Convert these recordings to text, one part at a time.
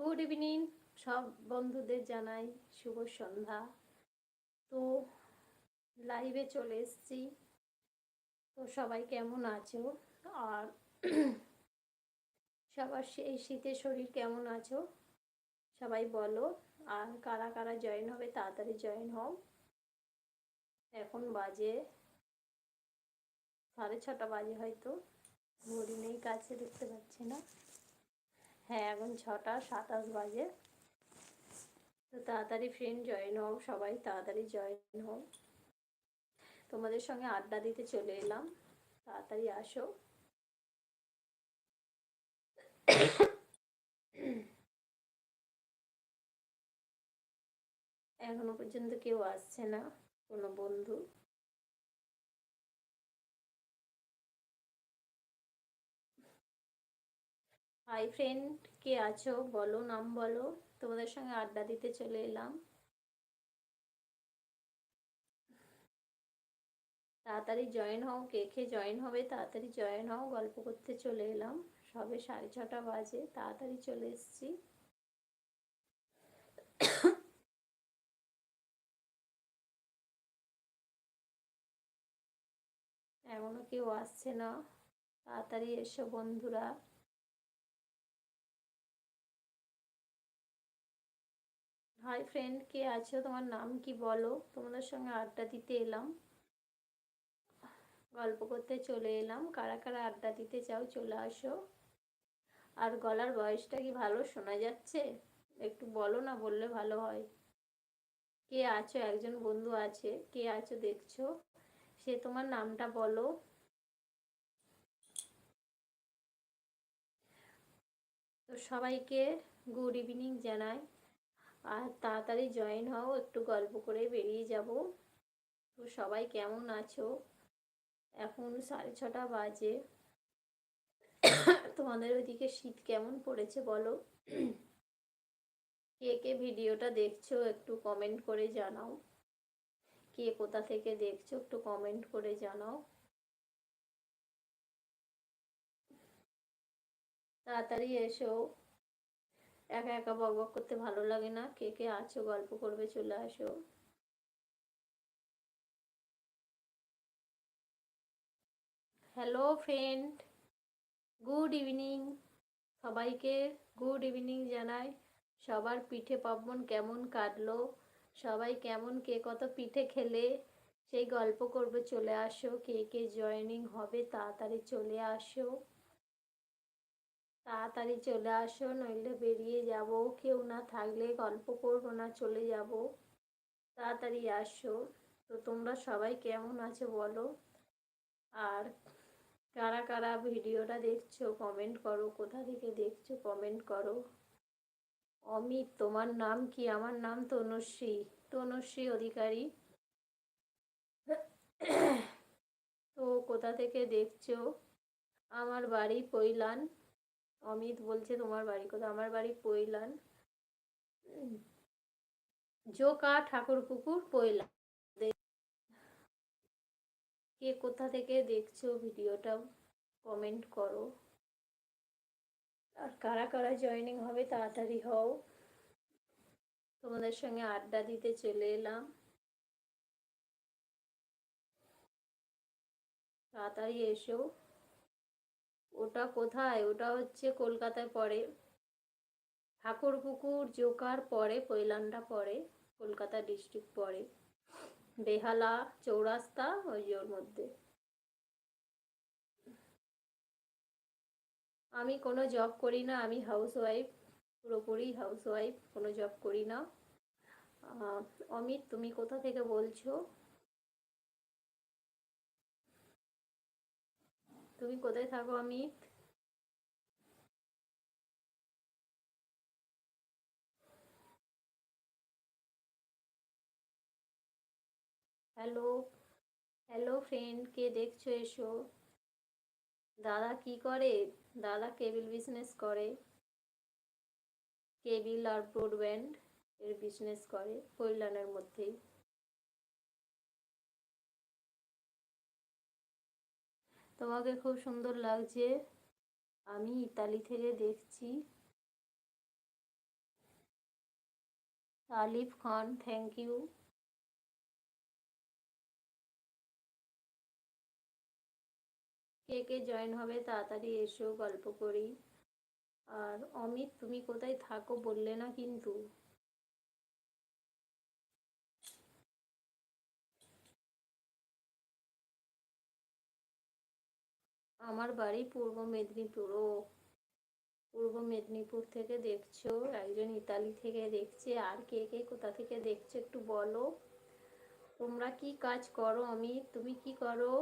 Good evening সব বন্ধুদের জানাই শুভ সন্ধ্যা। তো লাইভে চলে এসেছি। তো সবাই কেমন আছো? আর সবার এই শীতের শরীর কেমন আছো? সবাই বলো, আর কারা কারা জয়েন হবে তাড়াতাড়ি জয়েন হও। এখন বাজে সাড়ে ছটা বাজে হয়তো। ঘড়ি নেই, কাছে দেখতে পাচ্ছি না। হ্যাঁ এখন ছটা, সাতাশ বাজে। তো তাড়াতাড়ি ফ্রেন্ড জয়েন হও সবাই, তাড়াতাড়ি জয়েন হও। তোমাদের সঙ্গে আড্ডা দিতে চলে এলাম। তাড়াতাড়ি আসো। এখনও পর্যন্ত কেউ আসছে না, কোনো বন্ধু। হাই ফ্রেন্ড কে আছো? বলো, নাম বলো। তোমাদের সঙ্গে আড্ডা দিতে চলে এলাম। তাড়াতাড়ি জয়েন হও, কে কে জয়েন হবে তাড়াতাড়ি জয়েন হও, গল্প করতে চলে এলাম। সবে সাড়ে ছটা বাজে, তাড়াতাড়ি চলে এসেছি। এমনও কেউ আসছে না। তাড়াতাড়ি এসো বন্ধুরা। হাই ফ্রেন্ড কে আছো? তোমার নাম কি বলো? তোমাদের সঙ্গে আড্ডা দিতে এলাম। গল্প করতে চলে এলাম। কারা কারা আড্ডা দিতে চাও চলে আসো। আর গলার বয়সটা কি ভালো শোনা যাচ্ছে? একটু বলো না, বললে ভালো হয়। কে আছো? একজন বন্ধু আছে। কে আছো দেখছ? সে তোমার নামটা বলো। তো সবাইকে গুড ইভিনিং জানাই। আর তাড়াতাড়ি জয়েন হও, একটু গল্প করে বেরিয়ে যাব। তো সবাই কেমন আছো? এখন সাড়ে ছটা বাজে। তোমাদের ওইদিকে শীত কেমন পড়েছে বলো? কে কে ভিডিওটা দেখছ একটু কমেন্ট করে জানাও। কে কোথা থেকে দেখছ একটু কমেন্ট করে জানাও। তাড়াতাড়ি এসো। একা একা বক বক করতে ভালো লাগে না। কে কে আছো? গল্প করবে, চলে আসো। হ্যালো ফ্রেন্ড গুড ইভিনিং সবাইকে গুড ইভিনিং জানাই। সবার পিঠে পার্বণ কেমন কাটলো? সবাই কেমন? কে কত পিঠে খেলে? সেই গল্প করবে, চলে আসো। কে কে জয়েনিং হবে, তাড়াতাড়ি চলে আসো। তাড়াতাড়ি চলে আসো, নইলে বেরিয়ে যাব। কেউ না থাকলে গল্প করব না, চলে যাব। তাড়াতাড়ি আসো। তো তোমরা সবাই কেমন আছো বলো? আর কারা কারা ভিডিওটা দেখছ কমেন্ট করো। কোথা থেকে দেখছ কমেন্ট করো। অমিত, তোমার নাম কি? আমার নাম তনুশ্রী। তনুশ্রী অধিকারী। তো কোথা থেকে দেখছ? আমার বাড়ি পৈলান অমিত বলছে, তোমার বাড়ি কোথায়? আমার বাড়ি পৈলান। জোকা ঠাকুর পুকুর পৈলান। কে কোথা থেকে দেখছ ভিডিওটা? কমেন্ট করো। আর কারা কারা জয়েনিং হবে তাড়াতাড়ি হও। তোমাদের সঙ্গে আড্ডা দিতে চলে এলাম। তাড়াতাড়ি এসো। ওটা কোথায়? ওটা হচ্ছে কলকাতায় পড়ে। ঠাকুরপুকুর জোকার পরে পৈলান্ডা পড়ে, কলকাতা ডিস্ট্রিক্ট পড়ে। বেহালা চৌরাস্তা ওই ওর মধ্যে। আমি কোনো জব করি না, আমি হাউস ওয়াইফ পুরোপুরি হাউস ওয়াইফ কোনো জব করি না। অমিত, তুমি কোথা থেকে বলছো? তুমি কোথায় থাকো অমিত হ্যালো হ্যালো ফ্রেন্ড কে দেখছ এসো? দাদা কি করে? দাদা কেবিল বিজনেস করে। কেবিল আর ব্রডব্যান্ড এর বিজনেস করে কৈলানের মধ্যেই। তোমাকে খুব সুন্দর লাগছে। আমি ইতালি থেকে দেখছি। তালিফ খান থ্যাংক ইউ কে কে জয়েন হবে তাড়াতাড়ি এসো, গল্প করি। আর অমিত, তুমি কোথায় থাকো বললে না কিন্তু। আমার বাড়ি পূর্ব মেদিনীপুর, ও। পূর্ব মেদিনীপুর থেকে দেখছ, একজন ইতালি থেকে দেখছে, আর কে কে কোথা থেকে দেখছ একটু বলো। তোমরা কি কাজ করো, আমি, তুমি কি করো?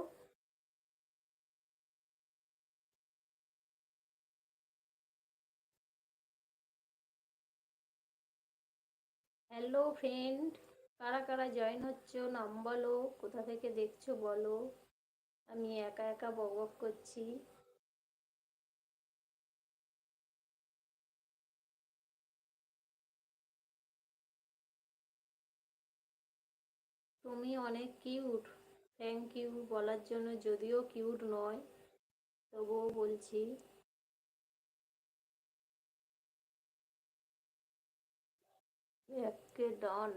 হ্যালো ফ্রেন্ড কারা কারা জয়েন হচ্ছ, নাম বলো, কোথা থেকে দেখছ বলো। আমি একা একা বক বক করছি। তুমি অনেক কিউট। থ্যাংক ইউ বলার জন্য যদিও কিউট নয়, তবুও বলছি। একে ডন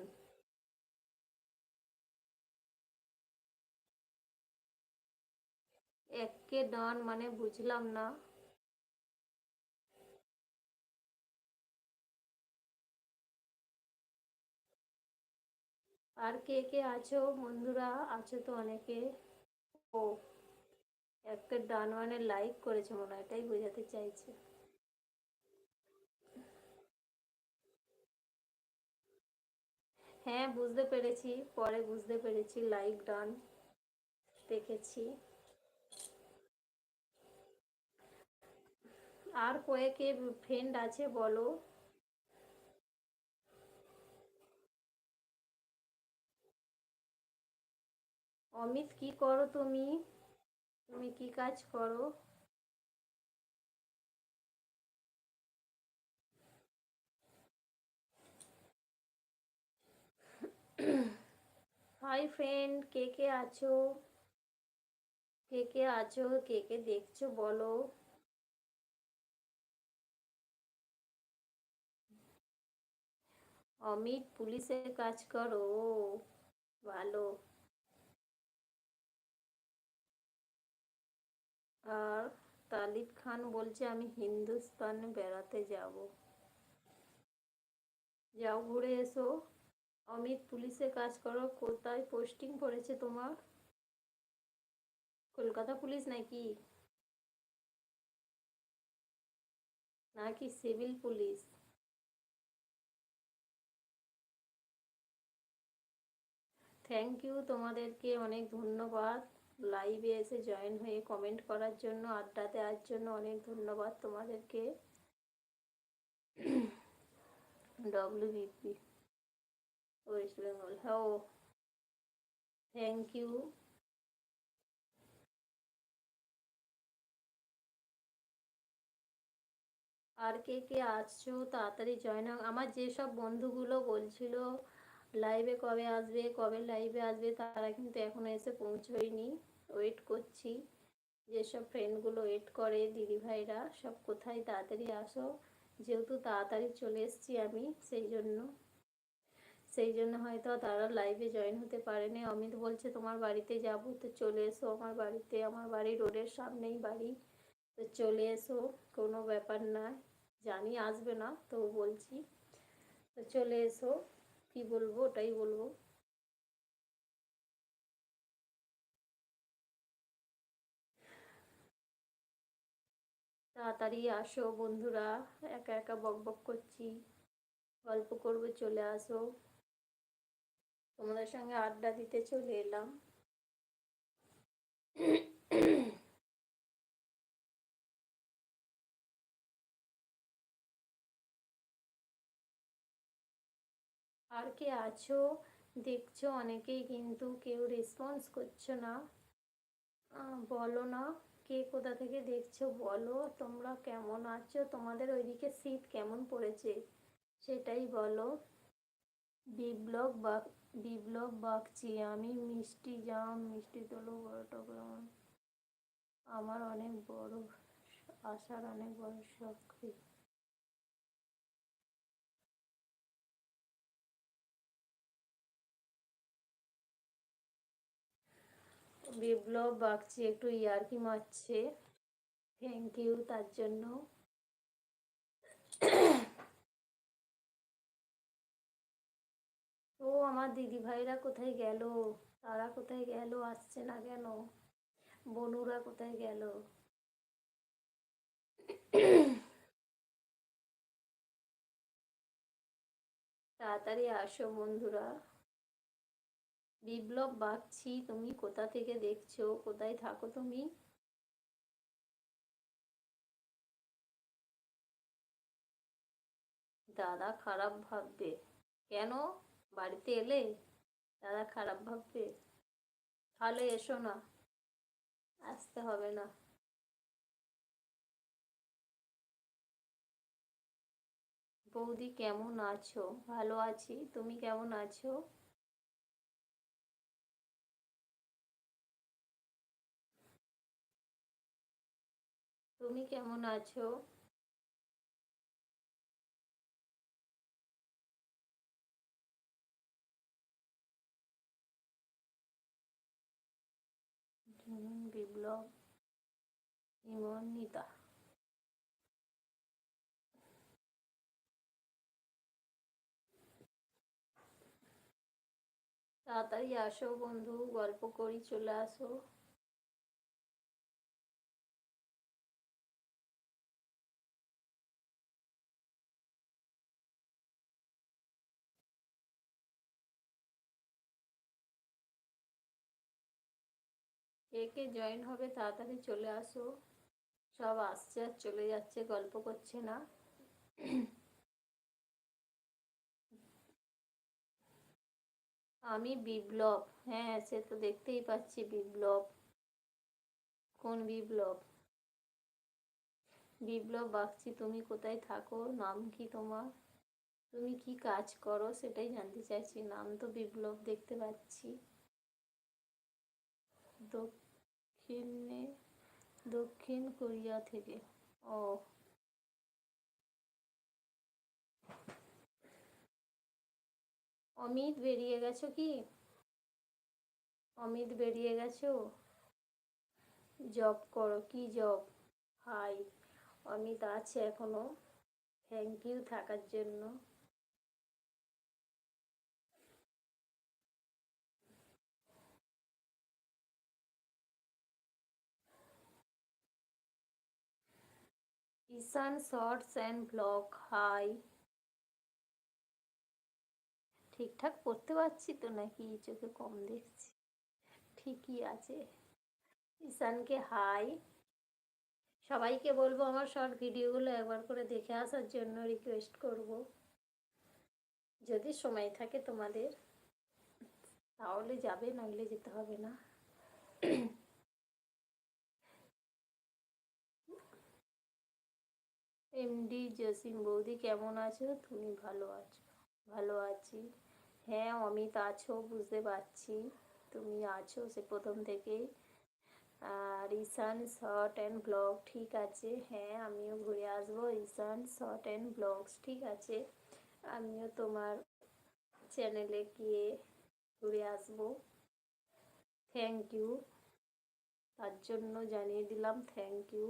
একে ডন মানে বুঝলাম না। আর কে কে আছো বন্ধুরা? আছো তো অনেকে। ও, একটা ডান মানে লাইক করেছে মনে হয়, এটাই বোঝাতে চাইছে। হ্যাঁ বুঝতে পেরেছি, পরে বুঝতে পেরেছি লাইক ডান দেখেছি। আর কয়েকে ফ্রেন্ড আছে, বলো। অমিত, কি করো তুমি? তুমি কি কাজ করো? হাই ফ্রেন্ড কে কে আছো? কে কে আছো? কে কে দেখছ? বলো। অমিত, পুলিশের কাজ করো। ভালো। আর তালিব খান বলছে, আমি হিন্দুস্তানে বেড়াতে যাব। যাও, ঘুরে এসো। অমিত, পুলিশে কাজ করো। কোথায় পোস্টিং পড়েছে তোমার? কলকাতা পুলিশ নাকি? নাকি সিভিল পুলিশ? থ্যাংক ইউ তোমাদেরকে অনেক ধন্যবাদ। লাইভে এসে জয়েন হয়ে কমেন্ট করার জন্য আড্ডা দেওয়ার জন্য অনেক ধন্যবাদ তোমাদেরকে। ডব্লিউবিপি ওয়েস্ট বেঙ্গল হ্যাঁ থ্যাংক ইউ আর কে কে আসছো, তাড়াতাড়ি জয়েন আমার যেসব বন্ধুগুলো বলছিল লাইভে কবে আসবে, কবে লাইভে আসবে তারা কিন্তু এখনও এসে পৌঁছয়নি। ওয়েট করছি যেসব ফ্রেন্ডগুলো ওয়েট করে দিদিভাইরা সব কোথায় তাড়াতাড়ি আসো। যেহেতু তাড়াতাড়ি চলে এসছি আমি, সেই জন্য। সেই জন্য হয়তো তারা লাইভে জয়েন হতে পারেনি। অমিত বলছে, তোমার বাড়িতে যাব, তো চলে এসো আমার বাড়িতে। আমার বাড়ি রোডের সামনেই বাড়ি। তো চলে এসো, কোনো ব্যাপার না। জানি আসবে না তো বলছি। তো চলে এসো। কি বলব, ওটাই বলব। তাড়াতাড়ি আসো বন্ধুরা, একা একা বক বক করছি। গল্প করব, চলে আসো। তোমাদের সঙ্গে আড্ডা দিতে চলে এলাম। আর কে আছো? দেখছ অনেকেই কিন্তু, কেউ রেসপন্স করছ না। বলো না, কে কোথা থেকে দেখছ বলো। তোমরা কেমন আছো? তোমাদের ওইদিকে শীত কেমন পড়েছে? সেটাই বলো। বিপ্লব বাগ, বিপ্লব বাগচি, আমি মিষ্টি জাম, মিষ্টি তোলো বড় বড়টা আমার অনেক বড়, আশার অনেক বড় শখ। বিপ্লব বাগচি, একটু ইয়ার্কি মারছে। থ্যাংক ইউ তার জন্য। ও, আমার দিদি ভাইরা কোথায় গেল? তারা কোথায় গেল? আসছে না কেন? বনুরা কোথায় গেল? তাড়াতাড়ি আসো বন্ধুরা। বিপ্লব বাগছি তুমি কোথা থেকে দেখছ? কোথায় থাকো তুমি? দাদা খারাপ ভাববে। কেন? বাড়িতে এলে? দাদা খারাপ ভাববে? তাহলে এসো না। আসতে হবে না। বৌদি কেমন আছো? ভালো আছি। তুমি কেমন আছো? তুমি কেমন আছো? বিপ্লব ইমনিতা তাড়াতাড়ি আসো বন্ধু গল্প করি চলে আসো। কে কে জয়েন হবে, তাড়াতাড়ি চলে আসো। সব আসছে আর চলে যাচ্ছে, গল্প করছে না। আমি বিপ্লব। হ্যাঁ সে তো দেখতেই পাচ্ছি বিপ্লব। কোন বিপ্লব? বিপ্লব বাগচি, তুমি কোথায় থাকো? নাম কি তোমার? তুমি কি কাজ করো? সেটাই জানতে চাইছি। নাম তো বিপ্লব দেখতে পাচ্ছি। দক্ষিণে, দক্ষিণ কোরিয়া থেকে। ও। অমিত, বেরিয়ে গেছো কি? অমিত, বেরিয়ে গেছো? জব করো, কি জব? হাই, অমিত আছে এখনও। থ্যাংক ইউ থাকার জন্য। Ishan shorts and blog hi ঠিকঠাক পড়তে পারছি তো নাকি? চোখে কম দেখছি। ঠিকই আছে। ঈশানকে হাই সবাইকে বলব আমার শর্ট ভিডিওগুলো একবার করে দেখে আসার জন্য রিকোয়েস্ট করব। যদি সময় থাকে তোমাদের, তাহলে যাবে নইলে যেতে হবে না। এমডি জসিম বৌদি, কেমন আছো? তুমি ভালো আছো, ভালো আছি। হ্যাঁ অমিত আছো, বুঝতে পারছি। তুমি আছো সে প্রথম থেকেই। আর ঈশান, শর্ট অ্যান্ড ব্লগ, ঠিক আছে? হ্যাঁ আমিও ঘুরে আসব। ঈশান, শর্ট অ্যান্ড ব্লগস, ঠিক আছে? আমিও তোমার চ্যানেলে গিয়ে ঘুরে আসব। Thank you. তার জন্য জানিয়ে দিলাম থ্যাংক ইউ।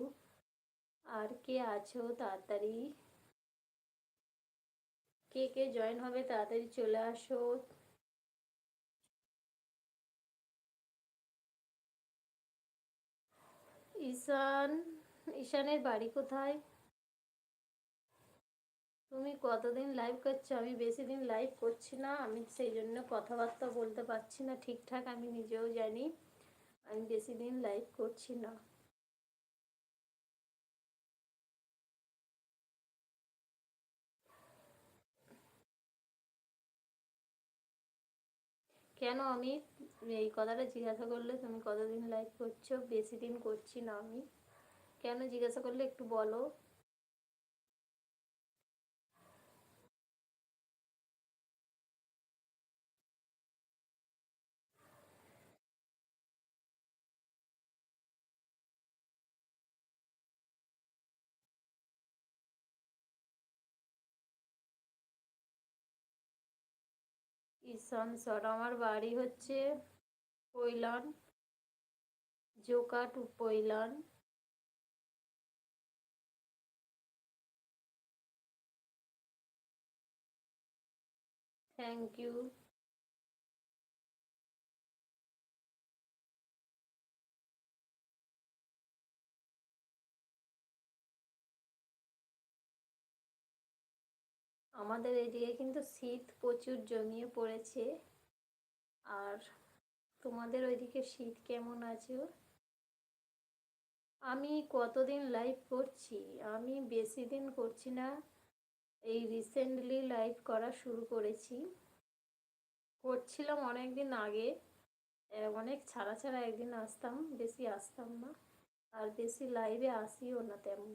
আর কে আছো তাড়াতাড়ি? কে কে জয়েন হবে তাড়াতাড়ি চলে আসো। ঈশান, ঈশানের বাড়ি কোথায়? তুমি কতদিন লাইভ করছ? আমি বেশি দিন লাইভ করছি না, আমি সেই জন্য কথাবার্তা বলতে পারছি না ঠিকঠাক, আমি নিজেও জানি। আমি বেশি দিন লাইভ করছি না। কেন আমি এই কথাটা জিজ্ঞাসা করলে তুমি কতদিন লাইভ করছ? বেশি দিন করছি না আমি। কেন জিজ্ঞাসা করলে একটু বলো। ঈশান স্যার আমার বাড়ি হচ্ছে Pailan Joka to Pailan thank you আমাদের এদিকে কিন্তু শীত প্রচুর জমিয়ে পড়েছে। আর তোমাদের ওইদিকে শীত কেমন আছে? আমি কতদিন লাইভ করছি? আমি বেশি দিন করছি না। এই রিসেন্টলি লাইভ করা শুরু করেছি। করছিলাম অনেক দিন আগে অনেক ছাড়া ছাড়া একদিন আসতাম। বেশি আসতাম না। আর বেশি লাইভে আসিও না তেমন।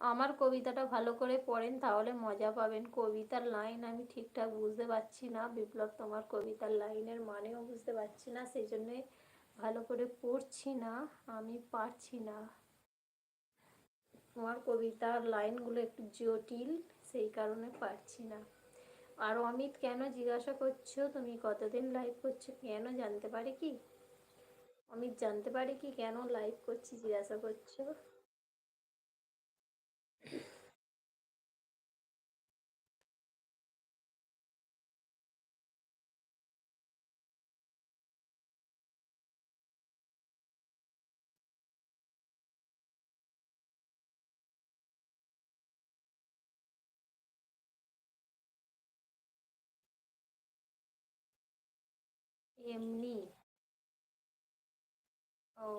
আমার কবিতাটা ভালো করে পড়েন, তাহলে মজা পাবেন। কবিতার লাইন আমি ঠিকঠাক বুঝতে পারছি না। বিপ্লব, তোমার কবিতার লাইনের মানেও বুঝতে পারছি না সেই জন্যে ভালো করে পড়ছি না, আমি পারছি না। তোমার কবিতার লাইনগুলো একটু জটিল, সেই কারণে পারছি না। আর অমিত কেন জিজ্ঞাসা করছ? তুমি কতদিন লাইভ করছ? কেন জানতে পারি কি? অমিত জানতে পারি কি? কেন লাইভ করছি জিজ্ঞাসা করছ? এমনি। ও,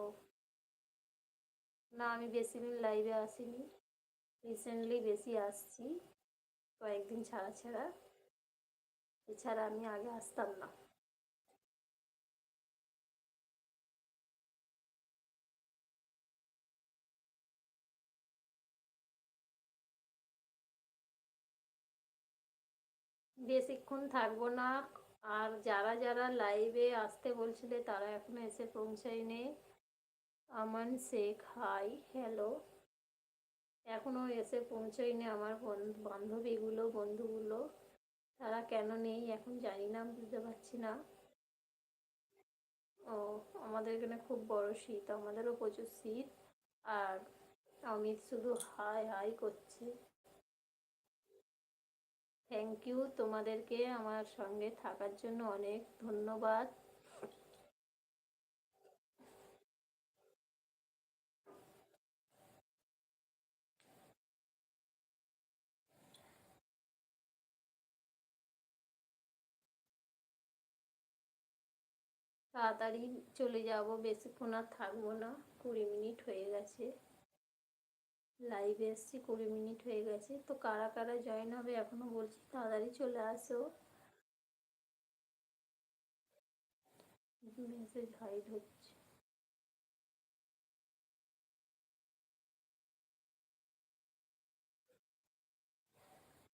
না, আমি বেশি দিন লাইভে আসিনি। রিসেন্টলি বেশি আসছি, কয়েকদিন ছাড়া ছাড়া। এছাড়া আমি আগে আসতাম না। বেশিক্ষণ থাকব না। আর যারা যারা লাইভে আসতে বলছিলে তারা এখনও এসে পৌঁছায়নি। আমান শেখ হাই হ্যালো এখনও এসে পৌঁছয়নি আমার বান্ধবীগুলো, বন্ধুগুলো। তারা কেন নেই এখন জানি না, বুঝতে পারছি না। ও, আমাদের এখানে খুব বড় শীত, আমাদেরও প্রচুর শীত। আর অমিত শুধু হাই হাই করছে। থ্যাংক ইউ তোমাদেরকে আমার সঙ্গে থাকার জন্য অনেক ধন্যবাদ। তাড়াতাড়ি চলে যাব, বেশিক্ষণ আর থাকব না। কুড়ি মিনিট হয়ে গেছে। লাইভে এসছি, কুড়ি মিনিট হয়ে গেছে। তো কারা কারা জয়েন হবে এখনও বলছি, তাড়াতাড়ি চলে আসো। মেসেজ হাইড হচ্ছে।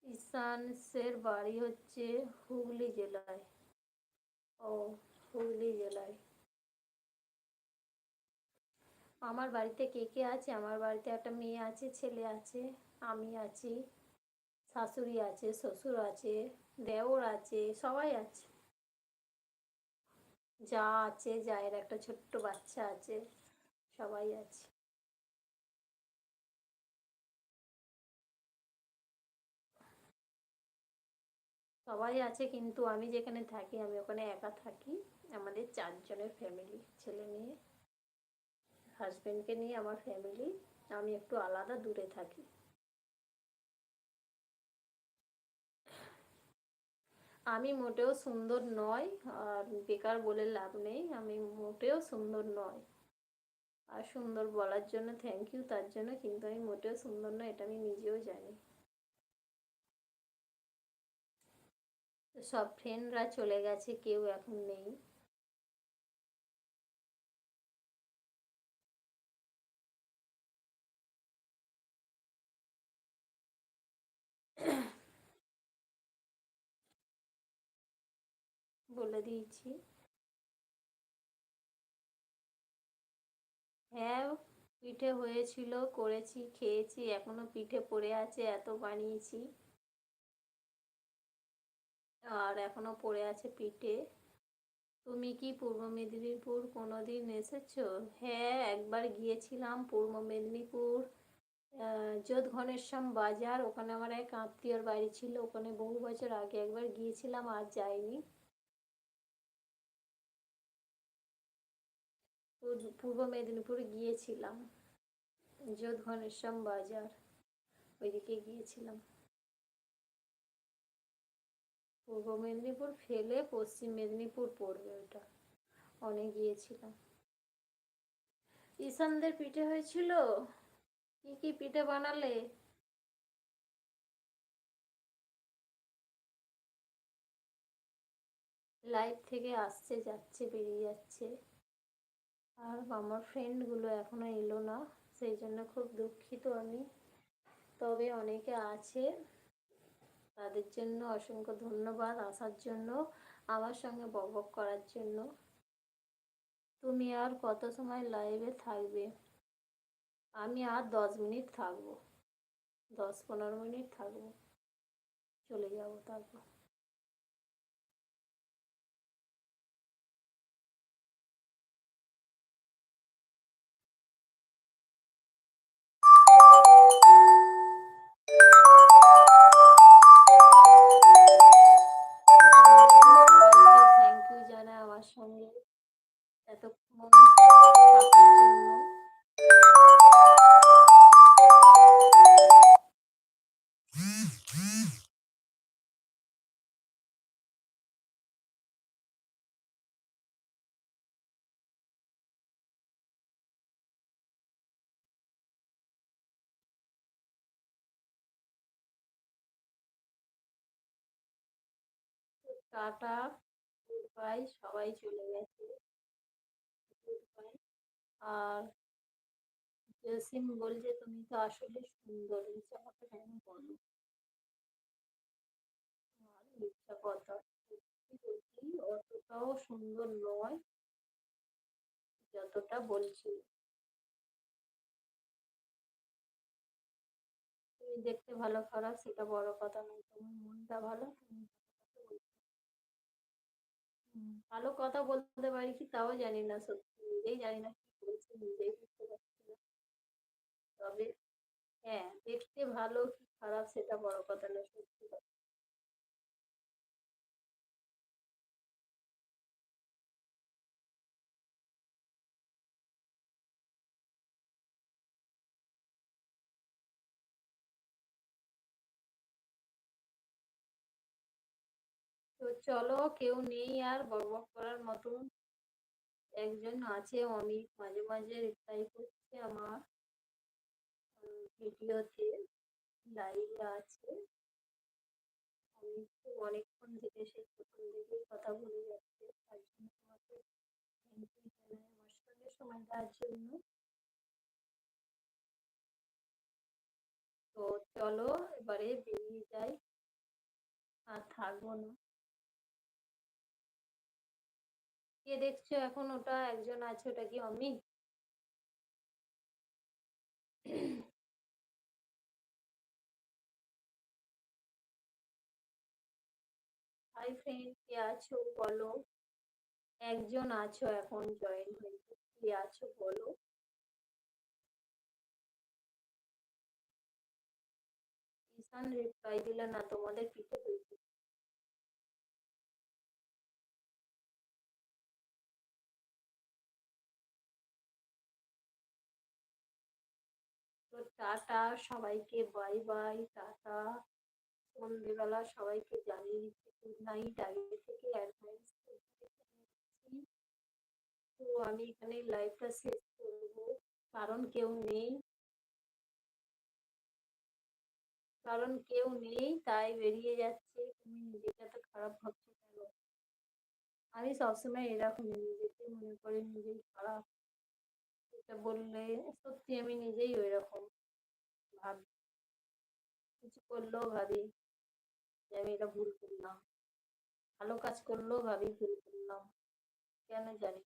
ঈশানসের বাড়ি হচ্ছে হুগলি জেলায়। ও, হুগলি জেলায়। আমার বাড়িতে কে কে আছে? আমার বাড়িতে একটা মেয়ে আছে, ছেলে আছে, আমি আছি, শাশুড়ি আছে, শ্বশুর আছে, দেওর আছে, সবাই আছে। যা আছে যায়ের একটা ছোট্ট বাচ্চা আছে, সবাই আছে। সবাই আছে কিন্তু আমি যেখানে থাকি, আমি ওখানে একা থাকি। আমাদের চারজনের ফ্যামিলি ছেলে মেয়ে। হাজব্যান্ডকে নিয়ে আমার ফ্যামিলি আমি একটু আলাদা দূরে থাকি। আমি মোটেও সুন্দর নয়, আর বেকার বলে লাভ নেই, আমি মোটেও সুন্দর নয়। আর সুন্দর বলার জন্য থ্যাংক ইউ তার জন্য, কিন্তু আমি মোটেও সুন্দর নয়, এটা আমি নিজেও জানি। সব ফ্রেন্ডরা চলে গেছে, কেউ এখন নেই। বলে দিয়েছি। হ্যাঁ পিঠে হয়েছিল, করেছি, খেয়েছি, এখনও পিঠে পড়ে আছে, এত বানিয়েছি। আর এখনও পড়ে আছে পিঠে। তুমি কি পূর্ব মেদিনীপুর কোনো দিন এসেছ? হ্যাঁ একবার গিয়েছিলাম পূর্ব মেদিনীপুর যোধ ঘনেশ্যাম বাজার। ওখানে আমার এক আত্মীয়র বাড়ি ছিল, ওখানে বহু বছর আগে একবার গিয়েছিলাম, আর যাইনি। পূর্ব মেদিনীপুর গিয়েছিলাম যোধ ঘনেশ্যাম বাজার, ওইদিকে গিয়েছিলাম। পূর্ব মেদিনীপুর ফেলে পশ্চিম মেদিনীপুর পড়বে ওটা অনেক গিয়েছিলাম। ঈশানদের পিঠে হয়েছিল, কি কি পিঠে বানালে? লাইভ থেকে আসছে, যাচ্ছে, বেরিয়ে যাচ্ছে। আর আমার ফ্রেন্ডগুলো এখনও এলো না, সেই জন্য খুব দুঃখিত আমি। তবে অনেকে আছে, তাদের জন্য অসংখ্য ধন্যবাদ আসার জন্য, আমার সঙ্গে বকবক করার জন্য। তুমি আর কত সময় লাইভে থাকবে? আমি আর দশ মিনিট থাকব, দশ পনেরো মিনিট থাকব। চলে যাব তারপর। টাটা গুড বাই সবাই চলে গেছে। গুড বাই আর জসিম বলছে, তুমি তো আসলে সুন্দর মিথ্যা কথা কেন বলো? মিথ্যা কথা বলছি, অতটাও সুন্দর নয়, যতটা বলছি। তুমি দেখতে ভালো, খারাপ, সেটা বড় কথা নয়। তোমার মনটা ভালো, তুমি ভালো কথা বলতে পারি কি তাও জানি না, সত্যি নিজেই জানি না কি বলছি, নিজেই বুঝতে পারছি না। তবে হ্যাঁ দেখতে ভালো কি খারাপ সেটা বড় কথা না, সত্যি কথা। চলো, কেউ নেই আর বকবক করার মতন। একজন আছে অমিত, মাঝে মাঝে রিপ্লাই করছে আমার ভিডিওতে লাইভে আছে। অমিত অনেকক্ষণ থেকে সে প্রথম থেকেই কথা বলে যাচ্ছে, তার জন্য তোমাকে থ্যাংক ইউ জানাই আমার সঙ্গে সময় দেওয়ার জন্য। তো চলো, এবারে বেরিয়ে যাই। আর থাকব না। কে দেখছ এখন? ওটা একজন আছে, ওটা কি অমি হাই ফ্রেন্ড কে আছো বলো? একজন আছো এখন জয়েন হয়েছে কে আছো বলো? ঈশান রিপ্লাই দিলে না, তোমাদের পিঠে টাটা, সবাইকে বাই বাই, টাটা। সন্ধেবেলা সবাইকে জানিয়ে দিচ্ছি গুড নাইট আগে থেকে অ্যাডভান্স তো আমি এখানে লাইভটা শেষ করব, কারণ কেউ নেই। কারণ কেউ নেই, তাই বেরিয়ে যাচ্ছে, তুমি নিজেকে এত খারাপ ভাবছ কেন? আমি সবসময় এরকম নিজেকে মনে করি নিজেই খারাপ। এটা বললে সত্যি আমি নিজেই ওই রকম ভাবি। কিছু করলেও ভাবি যে আমি এটা ভুল করলাম। ভালো কাজ করলেও ভাবি ভুল করলাম। কেন জানি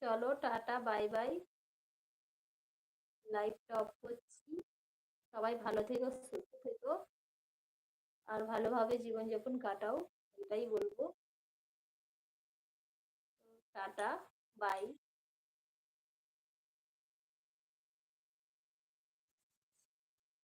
চলো টাটা, বাই বাই। লাইভটা অফ করছি। সবাই ভালো থেকো, সুস্থ থেকো। আর ভালোভাবে জীবনযাপন কাটাও, এটাই বলব। Tata, bye.